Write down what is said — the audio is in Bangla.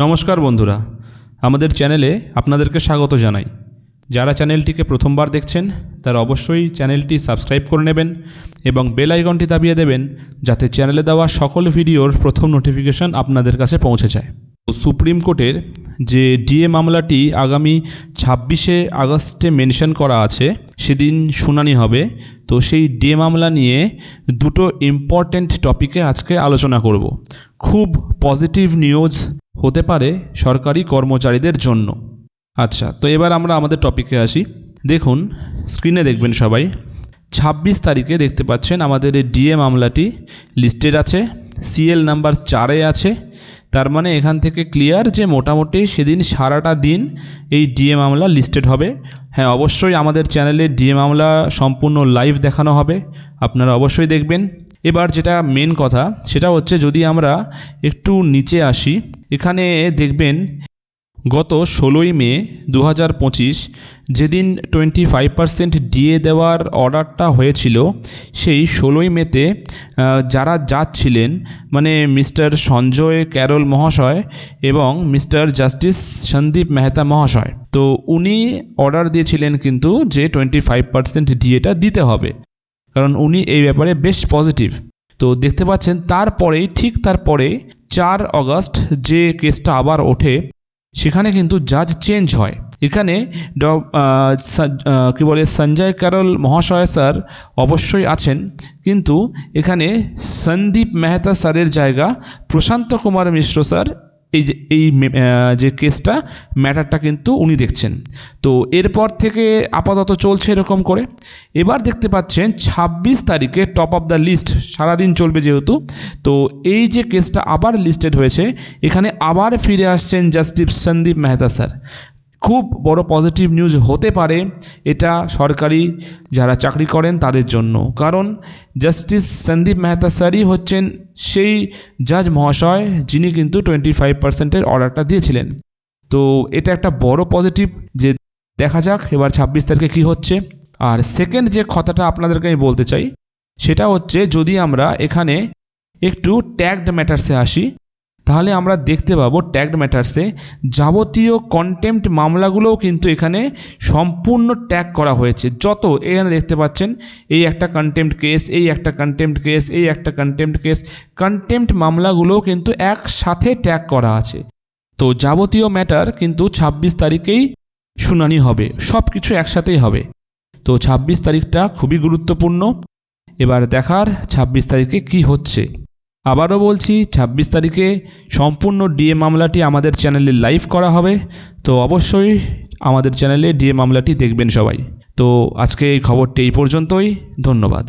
নমস্কার বন্ধুরা, আমাদের চ্যানেলে আপনাদেরকে স্বাগত জানাই। যারা চ্যানেলটিকে প্রথমবার দেখছেন, তারা অবশ্যই চ্যানেলটি সাবস্ক্রাইব করে নেবেন এবং বেল আইকনটি দাবিয়ে দেবেন যাতে চ্যানেলে দেওয়া সকল ভিডিওর প্রথম নোটিফিকেশন আপনাদের কাছে পৌঁছে যায়। তো সুপ্রিম কোর্টের যে ডিএ মামলাটি আগামী ছাব্বিশে আগস্টে মেনশন করা আছে, সেদিন শুনানি হবে। তো সেই ডিএ মামলা নিয়ে দুটো ইম্পর্ট্যান্ট টপিকে আজকে আলোচনা করব। খুব পজিটিভ নিউজ হতে পারে সরকারি কর্মচারীদের জন্য। আচ্ছা তো এবার আমরা আমাদের টপিকে আসি। দেখুন স্ক্রিনে দেখবেন সবাই। ছাব্বিশ তারিখে দেখতে পাচ্ছেন আমাদের এই ডিএ মামলাটি লিস্টেড আছে সিএল নাম্বার চারে আছে। তার মানে এখান থেকে ক্লিয়ার যে মোটামুটি সেদিন সারাটা দিন এই ডিএ মামলা লিস্টেড হবে। হ্যাঁ অবশ্যই আমাদের চ্যানেলে ডিএ মামলা সম্পূর্ণ লাইভ দেখানো হবে। আপনারা অবশ্যই দেখবেন। এবার যেটা মেন কথা, সেটা হচ্ছে যদি আমরা একটু নিচে আসি, এখানে দেখবেন গত ষোলোই মে দু হাজার পঁচিশ যেদিন টোয়েন্টি ফাইভ পার্সেন্ট ডিএ দেওয়ার অর্ডারটা হয়েছিল, সেই ষোলোই মেতে যারা যাচ্ছিলেন মানে মিস্টার সঞ্জয় ক্যারল মহাশয় এবং মিস্টার জাস্টিস সন্দীপ মেহতা মহাশয়। তো উনি অর্ডার দিয়েছিলেন কিন্তু যে টোয়েন্টি ফাইভ পার্সেন্ট ডিএটা দিতে হবে। কারণ উনি এই ব্যাপারে বেশ পজিটিভ তো দেখতে পাচ্ছেন, তারপরেই, ঠিক তারপরে চার অগস্ট যে কেসটা আবার ওঠে, সেখানে কিন্তু জাজ চেঞ্জ হয়। এখানে ড কি বলে, সঞ্জয় ক্যারল মহাশয় স্যার অবশ্যই আছেন, কিন্তু এখানে সন্দীপ মেহতা স্যারের জায়গা প্রশান্ত কুমার মিশ্র স্যার এই যে এই যে কেসটা ম্যাটারটা কিন্তু উনি দেখছেন। তো এরপর থেকে আপাতত চলছে এরকম করে। এবার দেখতে পাচ্ছেন, ছাব্বিশ তারিখে টপ অফ দ্য লিস্ট সারাদিন চলবে যেহেতু। তো এই যে কেসটা আবার লিস্টেড হয়েছে, এখানে আবার ফিরে আসছেন জাস্টিস সন্দীপ মেহতা স্যার খুব বড় পজিটিভ নিউজ হতে পারে এটা সরকারি যারা চাকরি করেন তাদের জন্য। কারণ জাস্টিস সন্দীপ মেহতা স্যারই হচ্ছেন সেই জাজ মহাশয়, যিনি কিন্তু টোয়েন্টি ফাইভ পার্সেন্টের অর্ডারটা দিয়েছিলেন। তো এটা একটা বড় পজিটিভ যে দেখা যাক এবার ছাব্বিশ তারিখে কী হচ্ছে। আর সেকেন্ড যে কথাটা আপনাদেরকে আমি বলতে চাই, সেটা হচ্ছে যদি আমরা এখানে একটু ট্যাগড ম্যাটার্সে আসি তাহলে আমরা দেখতে পাবো ট্যাগড ম্যাটার্সে যাবতীয় কন্টেম্পট মামলাগুলোও কিন্তু এখানে সম্পূর্ণ ট্যাগ করা হয়েছে। যত এখানে দেখতে পাচ্ছেন, এই একটা কন্টেম্পট কেস এই একটা কন্টেম্পট কেস এই একটা কন্টেম্পট কেস কন্টেম্পট মামলাগুলোও কিন্তু একসাথে ট্যাগ করা আছে। তো যাবতীয় ম্যাটার কিন্তু ছাব্বিশ তারিখেই শুনানি হবে সব কিছু একসাথেই হবে। তো ছাব্বিশ তারিখটা খুবই গুরুত্বপূর্ণ। এবার দেখার ছাব্বিশ তারিখে কি হচ্ছে। আবারও বলছি, ছাব্বিশ তারিখে সম্পূর্ণ ডিএ মামলাটি আমাদের চ্যানেলে লাইভ করা হবে। তো অবশ্যই আমাদের চ্যানেলে ডিএ মামলাটি দেখবেন সবাই। তো আজকে এই খবরটি এই পর্যন্তই। ধন্যবাদ।